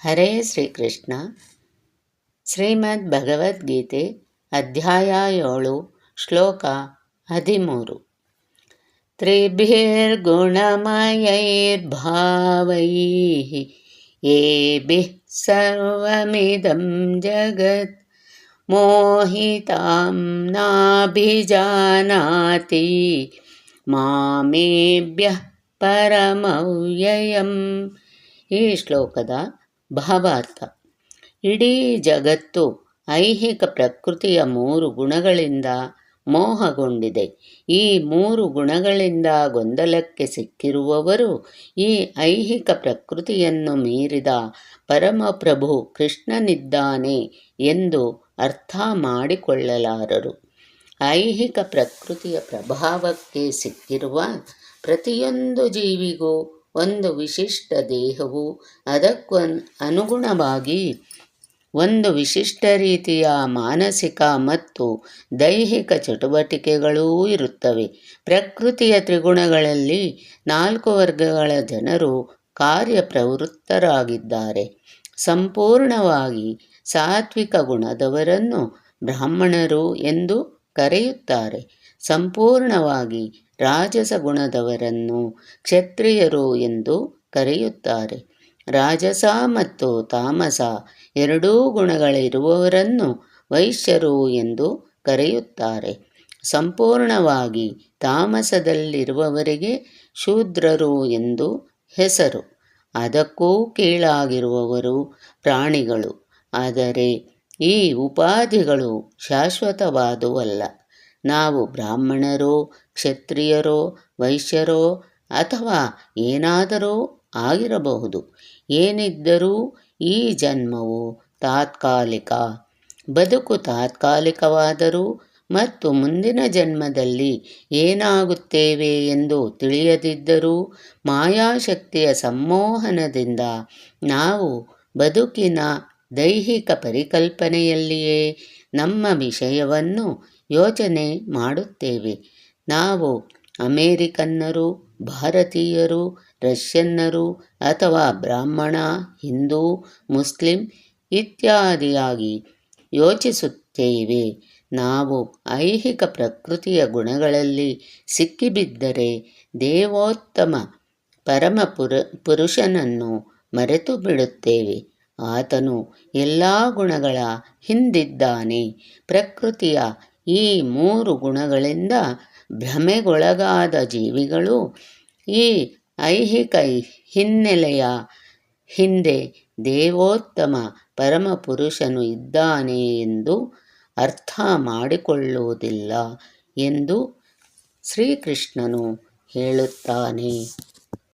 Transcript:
ಹರೇ ಶ್ರೀಕೃಷ್ಣ ಶ್ರೀಮದ್ ಭಗವದ್ಗೀತೆ ಅಧ್ಯಾಯ ಏಳು ಶ್ಲೋಕ ಹದಿಮೂರು ತ್ರಿಭಿರ್ಗುಣಮಯೈರ್ಭಾವೈः येभिः सर्वमिदं जगत् मोहितां नाभिजानाति ಮಾಮೇಭ್ಯಃ ಪರಮವ್ಯಯಂ ಈ ಶ್ಲೋಕದ ಭಾವಾರ್ಥ. ಇಡೀ ಜಗತ್ತು ಐಹಿಕ ಪ್ರಕೃತಿಯ ಮೂರು ಗುಣಗಳಿಂದ ಮೋಹಗೊಂಡಿದೆ. ಈ ಮೂರು ಗುಣಗಳಿಂದ ಗೊಂದಲಕ್ಕೆ ಸಿಕ್ಕಿರುವವರು ಈ ಐಹಿಕ ಪ್ರಕೃತಿಯನ್ನು ಮೀರಿದ ಪರಮಪ್ರಭು ಕೃಷ್ಣನಿದ್ದಾನೆ ಎಂದು ಅರ್ಥ ಮಾಡಿಕೊಳ್ಳಲಾರರು. ಐಹಿಕ ಪ್ರಕೃತಿಯ ಪ್ರಭಾವಕ್ಕೆ ಸಿಕ್ಕಿರುವ ಪ್ರತಿಯೊಂದು ಜೀವಿಗೂ ಒಂದು ವಿಶಿಷ್ಟ ದೇಹವು ಅದಕ್ಕೂ ಅನುಗುಣವಾಗಿ ಒಂದು ವಿಶಿಷ್ಟ ರೀತಿಯ ಮಾನಸಿಕ ಮತ್ತು ದೈಹಿಕ ಚಟುವಟಿಕೆಗಳೂ ಇರುತ್ತವೆ. ಪ್ರಕೃತಿಯ ತ್ರಿಗುಣಗಳಲ್ಲಿ ನಾಲ್ಕು ವರ್ಗಗಳ ಜನರು ಕಾರ್ಯಪ್ರವೃತ್ತರಾಗಿದ್ದಾರೆ. ಸಂಪೂರ್ಣವಾಗಿ ಸಾತ್ವಿಕ ಗುಣದವರನ್ನು ಬ್ರಾಹ್ಮಣರು ಎಂದು ಕರೆಯುತ್ತಾರೆ. ಸಂಪೂರ್ಣವಾಗಿ ರಾಜಸ ಗುಣದವರನ್ನು ಕ್ಷತ್ರಿಯರು ಎಂದು ಕರೆಯುತ್ತಾರೆ. ರಾಜಸ ಮತ್ತು ತಾಮಸ ಎರಡೂ ಗುಣಗಳಿರುವವರನ್ನು ವೈಶ್ಯರು ಎಂದು ಕರೆಯುತ್ತಾರೆ. ಸಂಪೂರ್ಣವಾಗಿ ತಾಮಸದಲ್ಲಿರುವವರಿಗೆ ಶೂದ್ರರು ಎಂದು ಹೆಸರು. ಅದಕ್ಕೂ ಕೀಳಾಗಿರುವವರು ಪ್ರಾಣಿಗಳು. ಆದರೆ ಈ ಉಪಾಧಿಗಳು ಶಾಶ್ವತವಾದುವಲ್ಲ. ನಾವು ಬ್ರಾಹ್ಮಣರೋ, ಕ್ಷತ್ರಿಯರೋ, ವೈಶ್ಯರೋ ಅಥವಾ ಏನಾದರೂ ಆಗಿರಬಹುದು. ಏನಿದ್ದರೂ ಈ ಜನ್ಮವು ತಾತ್ಕಾಲಿಕ. ಬದುಕು ತಾತ್ಕಾಲಿಕವಾದರೂ ಮತ್ತು ಮುಂದಿನ ಜನ್ಮದಲ್ಲಿ ಏನಾಗುತ್ತೇವೆ ಎಂದು ತಿಳಿಯದಿದ್ದರೂ ಮಾಯಾಶಕ್ತಿಯ ಸಮ್ಮೋಹನದಿಂದ ನಾವು ಬದುಕಿನ ದೈಹಿಕ ಪರಿಕಲ್ಪನೆಯಲ್ಲಿಯೇ ನಮ್ಮ ವಿಷಯವನ್ನು ಯೋಚನೆ ಮಾಡುತ್ತೇವೆ. ನಾವು ಅಮೇರಿಕನ್ನರು, ಭಾರತೀಯರು, ರಷ್ಯನ್ನರು ಅಥವಾ ಬ್ರಾಹ್ಮಣ, ಹಿಂದೂ, ಮುಸ್ಲಿಂ ಇತ್ಯಾದಿಯಾಗಿ ಯೋಚಿಸುತ್ತೇವೆ. ನಾವು ಐಹಿಕ ಪ್ರಕೃತಿಯ ಗುಣಗಳಲ್ಲಿ ಸಿಕ್ಕಿಬಿದ್ದರೆ ದೇವೋತ್ತಮ ಪರಮ ಪುರ, ಪುರುಷನನ್ನು ಮರೆತು ಬಿಡುತ್ತೇವೆ ಆತನು ಎಲ್ಲ ಗುಣಗಳ ಹಿಂದಿದ್ದಾನೆ. ಪ್ರಕೃತಿಯ ಈ ಮೂರು ಗುಣಗಳಿಂದ ಭ್ರಮೆಗೊಳಗಾದ ಜೀವಿಗಳು ಈ ಐಹಿಕ ಹಿನ್ನೆಲೆಯ ಹಿಂದೆ ದೇವೋತ್ತಮ ಪರಮಪುರುಷನು ಇದ್ದಾನೆ ಎಂದು ಅರ್ಥ ಮಾಡಿಕೊಳ್ಳುವುದಿಲ್ಲ ಎಂದು ಶ್ರೀಕೃಷ್ಣನು ಹೇಳುತ್ತಾನೆ.